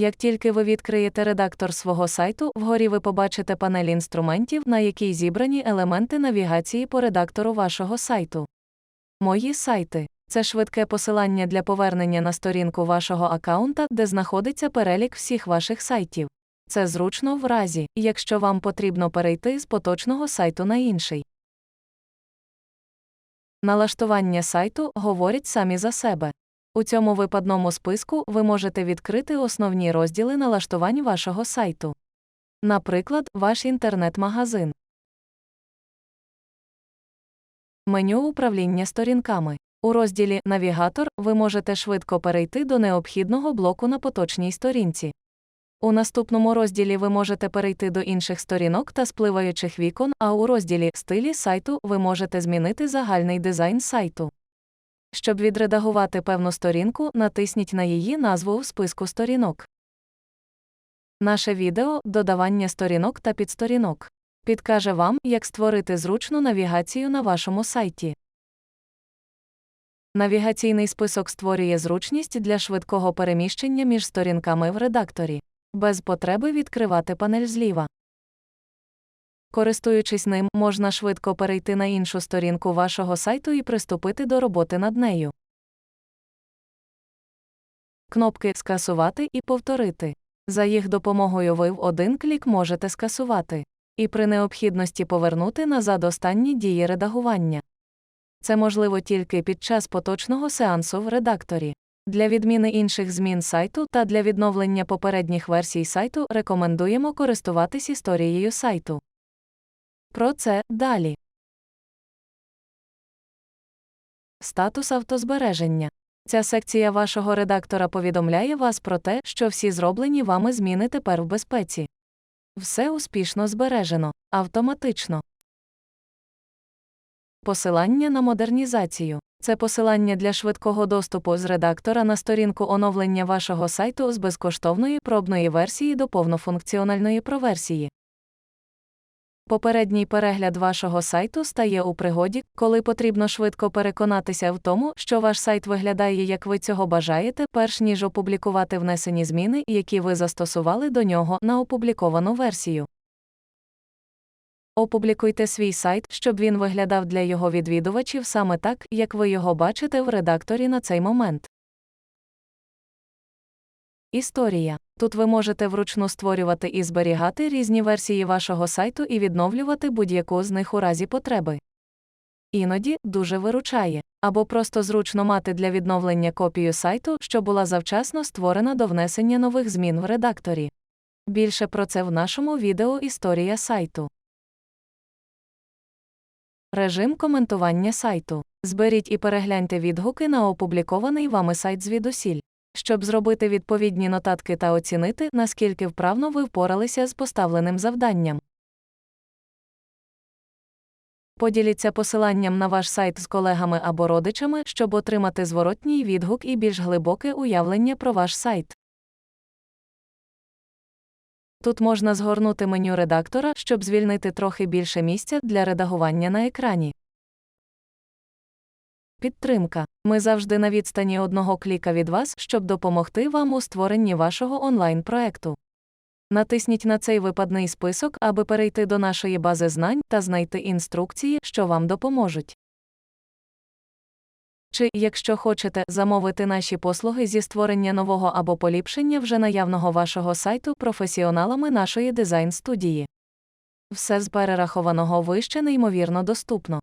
Як тільки ви відкриєте редактор свого сайту, вгорі ви побачите панель інструментів, на якій зібрані елементи навігації по редактору вашого сайту. Мої сайти це швидке посилання для повернення на сторінку вашого аккаунта, де знаходиться перелік всіх ваших сайтів. Це зручно в разі, якщо вам потрібно перейти з поточного сайту на інший. Налаштування сайту говорять самі за себе. У цьому випадному списку ви можете відкрити основні розділи налаштувань вашого сайту. Наприклад, ваш інтернет-магазин. Меню управління сторінками. У розділі Навігатор ви можете швидко перейти до необхідного блоку на поточній сторінці. У наступному розділі ви можете перейти до інших сторінок та спливаючих вікон, а у розділі Стилі сайту ви можете змінити загальний дизайн сайту. Щоб відредагувати певну сторінку, натисніть на її назву в списку сторінок. Наше відео Додавання сторінок та підсторінок підкаже вам, як створити зручну навігацію на вашому сайті. Навігаційний список створює зручність для швидкого переміщення між сторінками в редакторі, без потреби відкривати панель зліва. Користуючись ним, можна швидко перейти на іншу сторінку вашого сайту і приступити до роботи над нею. Кнопки Скасувати і Повторити. За їх допомогою ви в один клік можете скасувати і при необхідності повернути назад останні дії редагування. Це можливо тільки під час поточного сеансу в редакторі. Для відміни інших змін сайту та для відновлення попередніх версій сайту рекомендуємо користуватись історією сайту. Про це далі. Статус автозбереження. Ця секція вашого редактора повідомляє вас про те, що всі зроблені вами зміни тепер в безпеці. Все успішно збережено автоматично. Посилання на модернізацію. Це посилання для швидкого доступу з редактора на сторінку оновлення вашого сайту з безкоштовної пробної версії до повнофункціональної проверсії. Попередній перегляд вашого сайту стає у пригоді, коли потрібно швидко переконатися в тому, що ваш сайт виглядає, як ви цього бажаєте, перш ніж опублікувати внесені зміни, які ви застосували до нього на опубліковану версію. Опублікуйте свій сайт, щоб він виглядав для його відвідувачів саме так, як ви його бачите в редакторі на цей момент. Історія. Тут ви можете вручну створювати і зберігати різні версії вашого сайту і відновлювати будь-яку з них у разі потреби. Іноді дуже виручає, або просто зручно мати для відновлення копію сайту, що була завчасно створена до внесення нових змін в редакторі. Більше про це в нашому відео Історія сайту. Режим коментування сайту. Зберіть і перегляньте відгуки на опублікований вами сайт звідусіль. Щоб зробити відповідні нотатки та оцінити, наскільки вправно ви впоралися з поставленим завданням. Поділіться посиланням на ваш сайт з колегами або родичами, щоб отримати зворотній відгук і більш глибоке уявлення про ваш сайт. Тут можна згорнути меню редактора, щоб звільнити трохи більше місця для редагування на екрані. Підтримка. Ми завжди на відстані одного кліка від вас, щоб допомогти вам у створенні вашого онлайн-проекту. Натисніть на цей випадний список, аби перейти до нашої бази знань та знайти інструкції, що вам допоможуть. Чи, якщо хочете, замовити наші послуги зі створення нового або поліпшення вже наявного вашого сайту професіоналами нашої дизайн студії. Все з перерахованого вище неймовірно доступно.